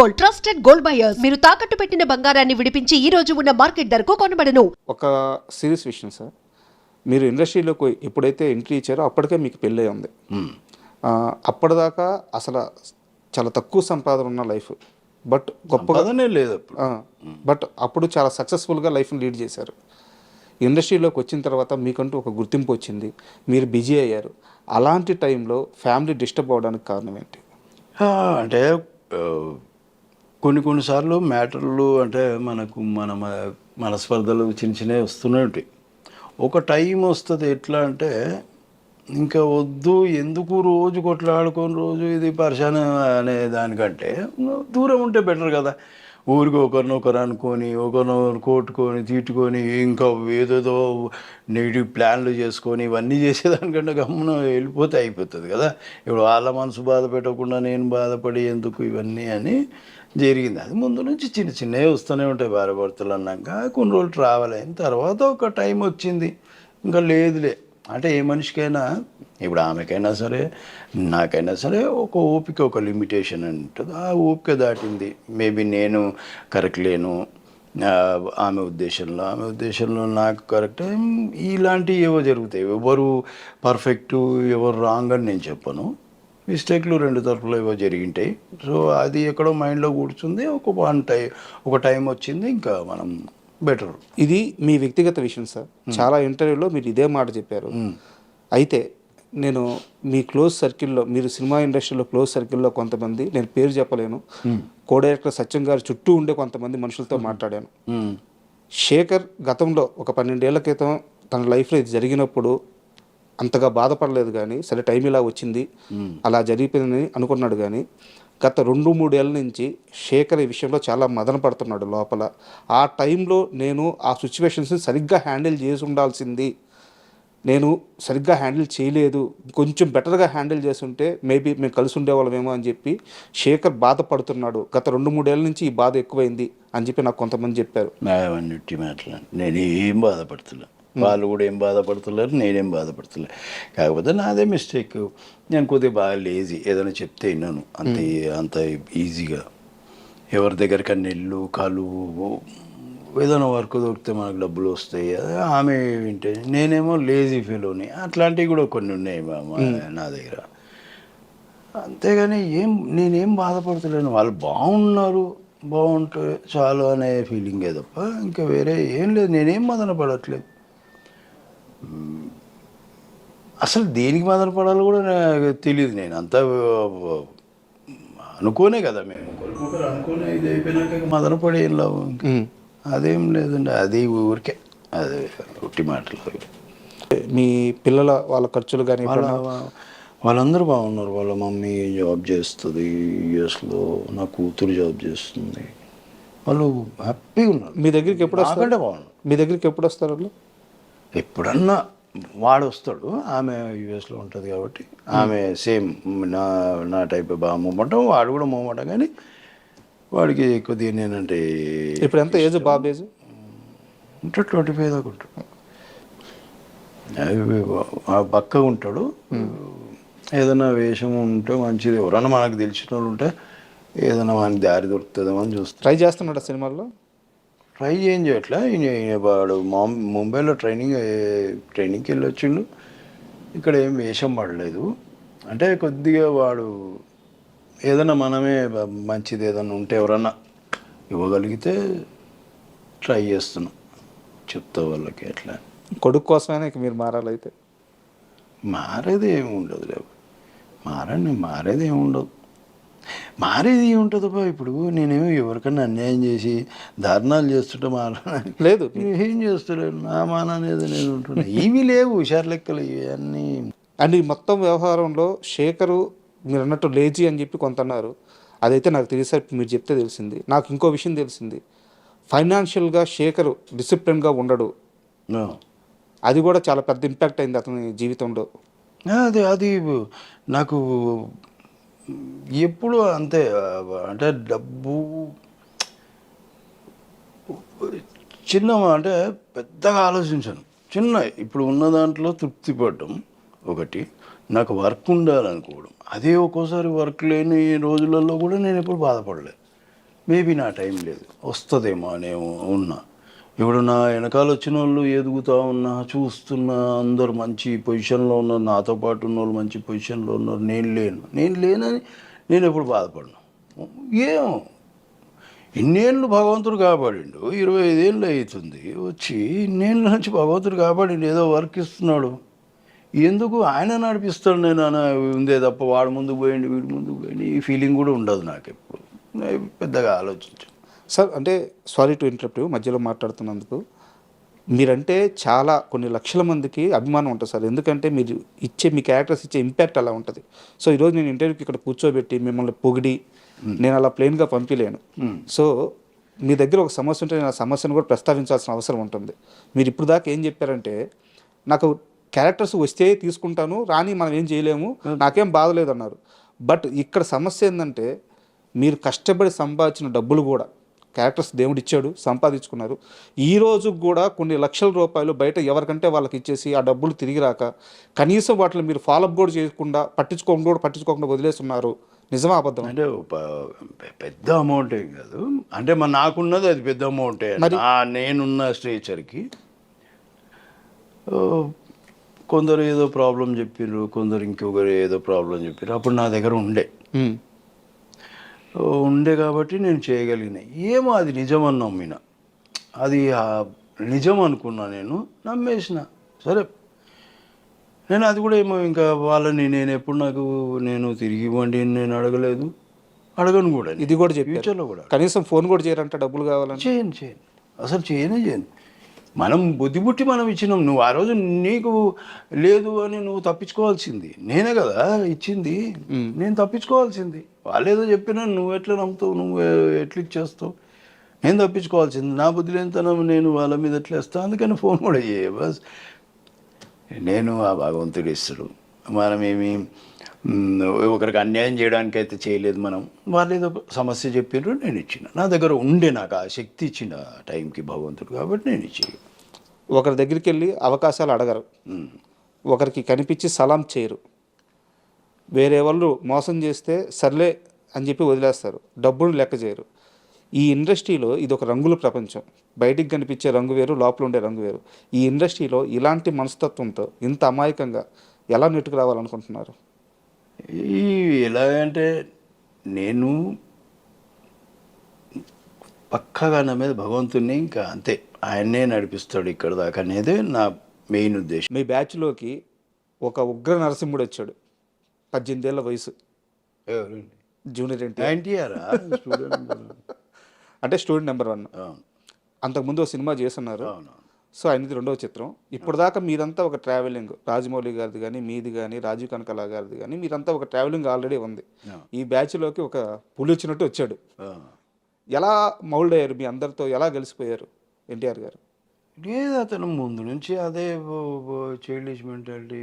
Gold trusted gold buyers. మీరు తాకట్టు పెట్టిన బంగారాన్ని విడిపించి ఈ రోజు ఉన్న మార్కెట్ ధరకు కొనబడను. ఒక సీరియస్ విషయం సార్. మీరు ఇండస్ట్రీలోకి ఎప్పుడైతే ఎంట్రీ ఇచ్చారో అప్పటికే మీకు పెళ్ళి ఉంది. అప్పటిదాకా అసలు చాలా తక్కువ సంపాదన ఉన్న లైఫ్. బట్ గొప్పగా పదనే లేదు బట్ అప్పుడు చాలా సక్సెస్ఫుల్గా లైఫ్ని లీడ్ చేశారు. ఇండస్ట్రీలోకి వచ్చిన తర్వాత మీకంటూ ఒక గుర్తింపు వచ్చింది. మీరు బిజీ అయ్యారు. అలాంటి టైంలో ఫ్యామిలీ డిస్టర్బ్ అవ్వడానికి కారణం ఏంటి? ఆ, అంటే కొన్ని కొన్నిసార్లు మ్యాటర్లు అంటే మనకు మన మనస్పర్ధలు చిన్న చిన్నవి వస్తూనే ఉంటాయి. ఒక టైం వస్తుంది ఎట్లా అంటే ఇంకా వద్దు ఎందుకు రోజు కొట్లాడుకొని రోజు ఇది పరిశాన అనే దానికంటే దూరం ఉంటే బెటర్ కదా. ఊరికి ఒకరిని ఒకరు అనుకొని ఒకరినొకరు కొట్టుకొని తీట్టుకొని ఇంకా ఏదేదో నెగిటివ్ ప్లాన్లు చేసుకొని ఇవన్నీ చేసేదానికంటే గమ్మున వెళ్ళిపోతే అయిపోతుంది కదా. ఇప్పుడు వాళ్ళ మనసు బాధ పెట్టకుండా నేను బాధపడి ఎందుకు ఇవన్నీ అని జరిగింది. అది ముందు నుంచి చిన్న చిన్నవి వస్తూనే ఉంటాయి భార్య భర్తలు అన్నాక. కొన్ని రోజులు ట్రావెల్ అయిన తర్వాత ఒక టైం వచ్చింది. ఇంకా లేదులే. అంటే ఏ మనిషికైనా ఇప్పుడు ఆమెకైనా సరే నాకైనా సరే ఒక ఓపిక ఒక లిమిటేషన్ ఉంటుంది. ఆ ఓపిక దాటింది. మేబీ నేను కరెక్ట్ లేను. ఆమె ఉద్దేశంలో ఆమె ఉద్దేశంలో నాకు కరెక్ట్ ఇలాంటివి ఏవో జరుగుతాయి. ఎవరు పర్ఫెక్ట్ ఎవరు రాంగ్ అని నేను చెప్పను. మిస్టేక్లు రెండు తరపులు ఏవో జరిగింటాయి. సో అది ఎక్కడో మైండ్లో కూర్చుంది. ఒక వన్ టైం ఒక టైం వచ్చింది. ఇంకా మనం బెటర్. ఇది మీ వ్యక్తిగత విషయం సార్. చాలా ఇంటర్వ్యూలో మీరు ఇదే మాట చెప్పారు. అయితే నేను మీ క్లోజ్ సర్కిల్లో మీరు సినిమా ఇండస్ట్రీలో క్లోజ్ సర్కిల్లో కొంతమంది నేను పేరు చెప్పలేను. కో డైరెక్టర్ సత్యం గారి చుట్టూ ఉండే కొంతమంది మనుషులతో మాట్లాడాను. శేఖర్ గతంలో ఒక పన్నెండేళ్ళ క్రితం తన లైఫ్లో ఇది జరిగినప్పుడు అంతగా బాధపడలేదు కానీ సరే టైం ఇలా వచ్చింది అలా జరిగిపోయిందని అనుకున్నాడు కానీ గత రెండు మూడేళ్ళ నుంచి శేఖర్ ఈ విషయంలో చాలా మదన పడుతున్నాడు లోపల. ఆ టైంలో నేను ఆ సిచ్యువేషన్స్ని సరిగ్గా హ్యాండిల్ చేసి ఉండాల్సింది నేను సరిగ్గా హ్యాండిల్ చేయలేదు కొంచెం బెటర్గా హ్యాండిల్ చేస్తుంటే మేబీ మేము కలిసి ఉండేవాళ్ళమేమో అని చెప్పి శేఖర్ బాధపడుతున్నాడు. గత రెండు మూడేళ్ళ నుంచి ఈ బాధ ఎక్కువైంది అని చెప్పి నాకు కొంతమంది చెప్పారు. నేను ఏం బాధపడుతున్నా వాళ్ళు కూడా ఏం బాధపడుతున్నారు నేనేం బాధపడుతున్నా కాకపోతే నాదే మిస్టేక్ నేను కొద్దిగా బాగా లేజీ ఏదైనా చెప్తే విన్నాను. అంత అంత ఈజీగా ఎవరి దగ్గరికన్నా వెళ్ళు కాలు ఏదైనా వర్క్ దొరికితే మనకు డబ్బులు వస్తాయి. అదే ఆమె వింటే నేనేమో లేజీ ఫీల్ని అట్లాంటివి కూడా కొన్ని ఉన్నాయి నా దగ్గర. అంతేగాని ఏం నేనేం బాధపడతలేను. వాళ్ళు బాగున్నారు. బాగుంటే చాలు అనే ఫీలింగే తప్ప ఇంకా వేరే ఏం లేదు. నేనేం మదన పడట్లేదు. అసలు దేనికి మదన పడాలో కూడా నాకు తెలియదు నేను. అంతా అనుకోనే కదా మేము. ఒకరికొకరు అనుకోనే ఇది అయిపోయినాక మదన పడి ఏం లాభం. అదేం లేదండి అది ఊరికే. అదే ఉట్టి మాటలు. మీ పిల్లల వాళ్ళ ఖర్చులు కానీ వాళ్ళ వాళ్ళందరూ బాగున్నారు. వాళ్ళ మమ్మీ జాబ్ చేస్తుంది యుఎస్లో నా కూతురు జాబ్ చేస్తుంది. వాళ్ళు హ్యాపీగా ఉన్నారు. మీ దగ్గరికి ఎప్పుడు వస్తారు? నాకంటే బాగున్నారు. మీ దగ్గరికి ఎప్పుడు వస్తారు వాళ్ళు? ఎప్పుడన్నా వాడు వస్తాడు ఆమె యుఎస్లో ఉంటుంది కాబట్టి ఆమె సేమ్ నా నా టైప్ బాగా మూమెంటం వాడు కూడా మూమెంటం కానీ వాడికి కొద్దిగా నేనంటే ఇప్పుడు ఎంత ఏజ్ బాబు ఏజ్? ఉంటాడు ట్వంటీ ఫైవ్ దాకా ఉంటాడు. పక్కగా ఉంటాడు. ఏదైనా వేషం ఉంటే మంచిది. ఎవరన్నా మనకు తెలిసిన వాళ్ళు ఉంటే ఏదైనా మనకి దారి దొరుకుతుందేమో అని చూస్తాం ట్రై చేస్తున్నాడు సినిమాల్లో? ట్రై ఏం చేయట్లే ఈయన వాడు మామ్ ముంబైలో ట్రైనింగ్ ట్రైనింగ్కి వెళ్ళి వచ్చిండు ఇక్కడ ఏం వేషం పడలేదు. అంటే కొద్దిగా వాడు ఏదైనా మనమే మంచిది ఏదైనా ఉంటే ఎవరన్నా ఇవ్వగలిగితే ట్రై చేస్తున్నాం. చెప్తా వాళ్ళకి ఎట్లా కొడుకు కోసమైనా ఇక మీరు మారాలైతే? మారేది ఏమి ఉండదు లేవు మారండి మారేది ఏమి ఉండదు. మారేది ఏముంటుంది బా ఇప్పుడు నేనేమో ఎవరికన్నా అన్యాయం చేసి దారుణాలు చేస్తుంటే మారడానికి లేదు. ఏం చేస్తలేను? నా మాన అనేది నేను ఉంటున్నా. ఇవి లేవు హుషారు లెక్కలు ఇవన్నీ అండ్ ఈ మొత్తం వ్యవహారంలో శేఖరు మీరు అన్నట్టు లేజీ అని చెప్పి కొంత అన్నారు అదైతే నాకు తెలిసే మీరు చెప్తే తెలిసింది. నాకు ఇంకో విషయం తెలిసింది. ఫైనాన్షియల్గా శేఖరు డిసిప్లిన్గా ఉండడు. అది కూడా చాలా పెద్ద ఇంపాక్ట్ అయింది అతని జీవితంలో. అది అది నాకు ఎప్పుడు అంతే అంటే డబ్బు చిన్న అంటే పెద్దగా ఆలోచించాను. చిన్న ఇప్పుడు ఉన్న దాంట్లో తృప్తి పడడం ఒకటి నాకు వర్క్ ఉండాలనుకోవడం. అదే ఒక్కోసారి వర్క్ లేని రోజులలో కూడా నేను ఎప్పుడు బాధపడలేదు మేబీ నా టైం లేదు వస్తుందేమో అనే ఉన్నా. ఇప్పుడు నా వెనకాల వచ్చిన వాళ్ళు ఎదుగుతా ఉన్నా చూస్తున్నా అందరు మంచి పొజిషన్లో ఉన్నారు నాతో పాటు ఉన్న వాళ్ళు మంచి పొజిషన్లో ఉన్నారు నేను లేను. నేను లేనని నేను ఎప్పుడు బాధపడను. ఏం? ఇన్నేళ్ళు భగవంతుడు కాపాడిండు ఇరవై ఐదేళ్ళు అవుతుంది వచ్చి ఇన్నేళ్ళ నుంచి భగవంతుడు కాపాడిండు ఏదో వర్క్ ఇస్తున్నాడు. ఎందుకు? ఆయన నడిపిస్తాడు నేను అని ఉందే తప్ప వాడు ముందుకు పోయిండు వీడి ముందుకు పోయిండు ఈ ఫీలింగ్ కూడా ఉండదు నాకు ఎప్పుడు పెద్దగా ఆలోచించు సార్ అంటే సారీ టు ఇంటరప్ట్ మధ్యలో మాట్లాడుతున్నందుకు. మీరంటే చాలా కొన్ని లక్షల మందికి అభిమానం ఉంటుంది సార్. ఎందుకంటే మీరు ఇచ్చే మీ క్యారెక్టర్స్ ఇచ్చే ఇంపాక్ట్ అలా ఉంటుంది. సో ఈరోజు నేను ఇంటర్వ్యూకి ఇక్కడ కూర్చోబెట్టి మిమ్మల్ని పొగిడి నేను అలా ప్లెయిన్గా పంపించలేను సో మీ దగ్గర ఒక సమస్య ఉంటే నేను ఆ సమస్యను కూడా ప్రస్తావించాల్సిన అవసరం ఉంటుంది. మీరు ఇప్పుడు దాకా ఏం చెప్పారంటే నాకు క్యారెక్టర్స్ వస్తే తీసుకుంటాను రాని మనం ఏం చేయలేము నాకేం బాధ లేదన్నారు. బట్ ఇక్కడ సమస్య ఏంటంటే మీరు కష్టపడి సంపాదించిన డబ్బులు కూడా క్యారెక్టర్స్ దేవుడు ఇచ్చాడు సంపాదించుకున్నారు. ఈ రోజు కూడా కొన్ని లక్షల రూపాయలు బయట ఎవరికంటే వాళ్ళకి ఇచ్చేసి ఆ డబ్బులు తిరిగి రాక కనీసం వాటిని మీరు ఫాలోఅప్ కూడా చేయకుండా పట్టించుకోకుండా కూడా పట్టించుకోకుండా వదిలేస్తున్నారు. నిజమా అబద్ధం అంటే పెద్ద అమౌంట్ ఏం కాదు. అంటే మన నాకున్నది అది పెద్ద అమౌంటే నేనున్న స్ట్రేచర్కి కొందరు ఏదో ప్రాబ్లం చెప్పారు కొందరు ఇంకొకరు ఏదో ప్రాబ్లం చెప్పారు అప్పుడు నా దగ్గర ఉండే. ఉండే కాబట్టి నేను చేయగలిగిన. ఏమో అది నిజం అని నమ్మిన. అది నిజం అనుకున్నా నేను నమ్మేసిన. సరే. నేను అది కూడా ఏమో ఇంకా వాళ్ళని నేను ఎప్పుడు నాకు నేను తిరిగి ఇవ్వండి నేను అడగలేదు. అడగను కూడా ఇది కూడా ఫ్యూచర్లో కూడా కనీసం ఫోన్ కూడా చేయరంట డబ్బులు కావాలని. చేయను చేయను. అసలు చేయనే చేయను. మనం బుద్ధి పుట్టి మనం ఇచ్చినాం. నువ్వు ఆ రోజు నీకు లేదు అని నువ్వు తప్పించుకోవాల్సింది. నేనే కదా ఇచ్చింది. నేను తప్పించుకోవాల్సింది. వాళ్ళు ఏదో చెప్పినా నువ్వు ఎట్లా నమ్ముతావు? నువ్వు ఎట్లా ఇచ్చేస్తావు? నేను తప్పించుకోవాల్సింది. నా బుద్ధి లేనితనం నేను వాళ్ళ మీద ఎట్లా వేస్తాను అందుకని ఫోన్ కూడా చేయ బస్. నేను ఆ భగవంతుడు ఇస్తాడు. మనమేమి ఒకరికి అన్యాయం చేయడానికి అయితే చేయలేదు మనం. వాళ్ళు ఏదో సమస్య చెప్పారు నేను ఇచ్చిన. నా దగ్గర ఉండే నాకు ఆ శక్తి ఇచ్చిన టైంకి భగవంతుడు కాబట్టి నేను ఇచ్చి ఒకరి దగ్గరికి వెళ్ళి అవకాశాలు అడగరు. ఒకరికి కనిపించి సలాం చేయరు. వేరే వాళ్ళు మోసం చేస్తే సర్లే అని చెప్పి వదిలేస్తారు. డబ్బును లెక్క చేయరు. ఈ ఇండస్ట్రీలో ఇది ఒక రంగుల ప్రపంచం. బయటికి కనిపించే రంగు వేరు లోపల ఉండే రంగు వేరు. ఈ ఇండస్ట్రీలో ఇలాంటి మనస్తత్వంతో ఇంత అమాయకంగా ఎలా నెట్టుకు రావాలనుకుంటున్నారు ఈ ఎలాగంటే నేను పక్కగా నా మీద భగవంతుడిని ఇంకా అంతే. ఆయన్నే నడిపిస్తాడు ఇక్కడ దాకా అనేది నా మెయిన్ ఉద్దేశం. మీ బ్యాచ్లోకి ఒక ఉగ్ర నరసింహుడు వచ్చాడు. పద్దెనిమిదేళ్ళ వయసు. Junior NT NTR? అంటే స్టూడెంట్ నెంబర్ వన్. అంతకుముందు ఒక సినిమా చేస్తున్నారు. సో ఆయనది రెండవ చిత్రం. ఇప్పటిదాకా మీరంతా ఒక ట్రావెలింగ్. రాజమౌళి గారిది కానీ మీది కానీ రాజీవ్ కనకలా గారిది కానీ మీరంతా ఒక ట్రావెలింగ్ ఆల్రెడీ ఉంది. ఈ బ్యాచ్లోకి ఒక పులి వచ్చినట్టు వచ్చాడు. ఎలా మౌల్డ్ అయ్యారు మీ అందరితో? ఎలా కలిసిపోయారు ఎన్టీఆర్ గారు? లేదు అతను ముందు నుంచి అదే చైల్డిష్ మెంటాలిటీ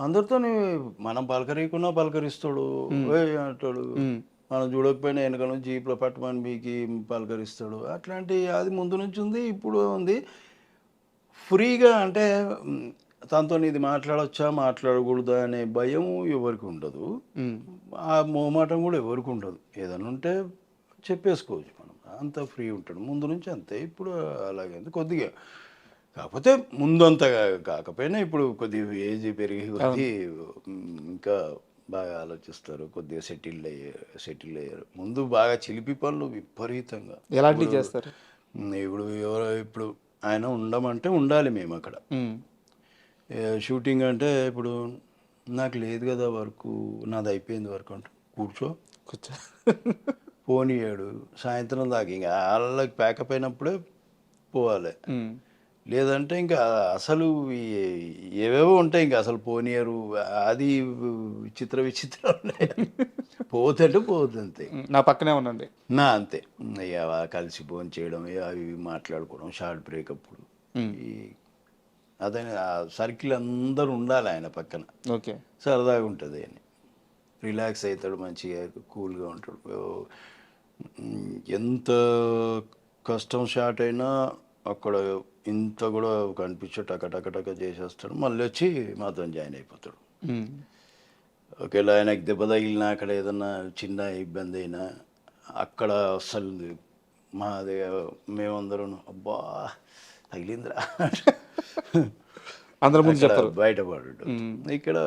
అందరితో మనం పలకరీకున్నా పలకరిస్తాడు. అంటాడు? మనం చూడకపోయినా వెనక నుంచి జీప్లో పట్టమని మీకు పలకరిస్తాడు. అట్లాంటి అది ముందు నుంచి ఉంది ఇప్పుడు ఉంది. ఫ్రీగా అంటే తనతో ఇది మాట్లాడొచ్చా మాట్లాడకూడదా అనే భయం ఎవరికి ఉండదు. ఆ మోమాటం కూడా ఎవరికి ఉండదు. ఏదైనా ఉంటే చెప్పేసుకోవచ్చు మనం. అంత ఫ్రీ ఉంటాడు. ముందు నుంచి అంతే. ఇప్పుడు అలాగే కొద్దిగా కాకపోతే ముందు అంత కాకపోయినా ఇప్పుడు కొద్దిగా ఏజ్ పెరిగి కొద్ది ఇంకా బాగా ఆలోచిస్తారు. కొద్దిగా సెటిల్ అయ్యారు సెటిల్ అయ్యారు. ముందు బాగా చిలిపి పనులు విపరీతంగా. ఎలాంటివి చేస్తారు? ఇప్పుడు ఎవరో ఇప్పుడు ఆయన ఉండమంటే ఉండాలి మేము అక్కడ. షూటింగ్ అంటే ఇప్పుడు నాకు లేదు కదా వర్క్ నాది అయిపోయింది వర్క్ అంటే. కూర్చో. కూర్చో. పోనీయాడు. సాయంత్రం దాకా ఇంకా వాళ్ళకి ప్యాకప్ అయినప్పుడే పోవాలి. లేదంటే ఇంకా అసలు ఏవేవో ఉంటాయి ఇంకా అసలు పోనీయరు అది విచిత్ర విచిత్ర ఉన్నాయి. పోతుంటే పోతుంది మ్మ్. నా పక్కనే ఉండండి నా అంతే. ఇక కలిసి ఫోన్ చేయడం అవి మాట్లాడుకోవడం షార్ట్ బ్రేక్ అప్పుడు. ఆ సర్కిల్ అందరూ ఉండాలి ఆయన పక్కన. ఓకే. సరదాగా ఉంటుంది అని రిలాక్స్ అవుతాడు మంచిగా కూల్గా ఉంటాడు. ఎంత కష్టం స్టార్ట్ అయినా అక్కడ ఇంత కూడా కనిపించే టక టక టక చేసేస్తాడు. మళ్ళీ వచ్చి మాతో జాయిన్ అయిపోతాడు. ఒకవేళ ఆయనకి దెబ్బ తగిలినా అక్కడ ఏదన్నా చిన్న ఇబ్బంది అయినా అక్కడ అసలు మాది మేమందరం అబ్బా తగిలిందిరా. అందరి ముందు చెప్తారు. ఇక్కడ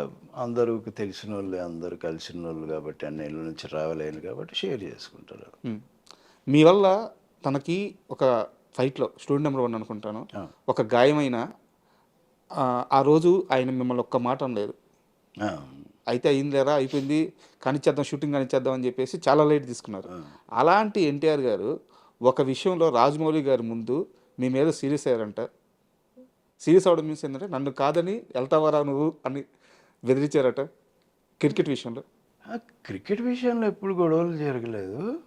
అందరూ తెలిసిన వాళ్ళు అందరూ కలిసిన వాళ్ళు కాబట్టి అన్ని ఇళ్ళ నుంచి రావలేను కాబట్టి షేర్ చేసుకుంటారు. మీ వల్ల తనకి ఒక ఫైట్లో స్టూడెంట్ నెంబర్ వన్ అనుకుంటాను. ఒక గాయమైన ఆ, రోజు ఆయన మిమ్మల్ని ఒక్క మాట అనలేదు. అయితే అయిందిలేరా? అయిపోయింది. కానిచ్చేద్దాం షూటింగ్ కానిచ్చేద్దాం అని చెప్పేసి చాలా లైట్ తీసుకున్నారు. అలాంటి ఎన్టీఆర్ గారు ఒక విషయంలో రాజమౌళి గారి ముందు మీ మీద సీరియస్ అయ్యారంట. సీరియస్ అవడం మీన్స్ ఏంటంటే నన్ను కాదని వెళ్తావరా నువ్వు అని బెదిరించారట క్రికెట్ విషయంలో. క్రికెట్ విషయంలో ఎప్పుడు గొడవలు జరగలేదు.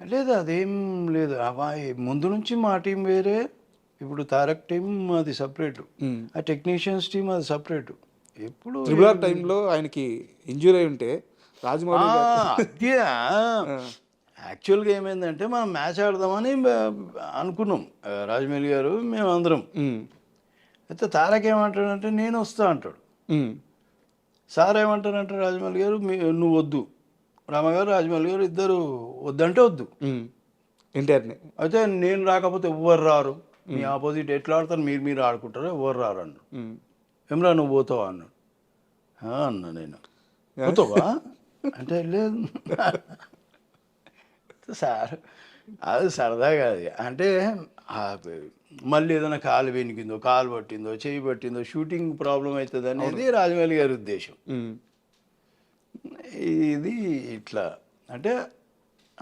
లేదు అదేం లేదు. అవా ముందు నుంచి మా టీం వేరే ఇప్పుడు తారక్ టీం అది సపరేట్. ఆ టెక్నీషియన్స్ టీం అది సపరేట్. ఎప్పుడు త్రిబుల్ టైంలో ఆయనకి ఇంజూరీ అయి ఉంటే రాజమౌళి యాక్చువల్గా ఏమైందంటే మనం మ్యాచ్ ఆడదామని అనుకున్నాం. రాజమౌళి గారు మేము. అందరం అయితే తారక్ ఏమంటాడంటే నేను వస్తా అంటాడు. సార్ ఏమంటారంటే రాజమౌళి గారు నువ్వు వద్దు రామగారు రాజమౌళి గారు ఇద్దరు వద్దంటే వద్దు. ఎన్టీఆర్ని అయితే నేను రాకపోతే ఎవ్వరు రారు? మీ ఆపోజిట్ ఎట్లా ఆడతారు? మీరు మీరు ఆడుకుంటారు ఎవ్వరు రారు అన్నాడు. ఏమరా నువ్వు పోతావా అన్నాడు. అన్నా నేను. పోతావా? అంటే లేదు. సార్ అది సరదాగా అది. అంటే మళ్ళీ ఏదైనా కాలు వెనికిందో కాలు పట్టిందో చేయి పట్టిందో షూటింగ్ ప్రాబ్లం అవుతుంది అనేది రాజమౌళి గారి ఉద్దేశం. ఇది ఇట్లా. అంటే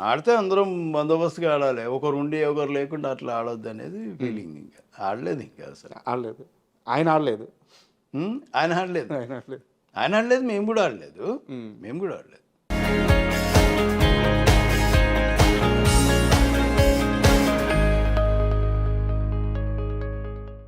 ఆడితే అందరం బందోబస్తుగా ఆడాలి. ఒకరు ఉండి ఒకరు లేకుండా అట్లా ఆడొద్దు అనేది ఫీలింగ్ ఇంకా. ఆడలేదు ఇంకా అసలు. ఆడలేదు. ఆయన ఆడలేదు? ఆయన ఆడలేదు. ఆయన ఆడలేదు. ఆయన ఆడలేదు మేము కూడా ఆడలేదు. మేము కూడా ఆడలేదు.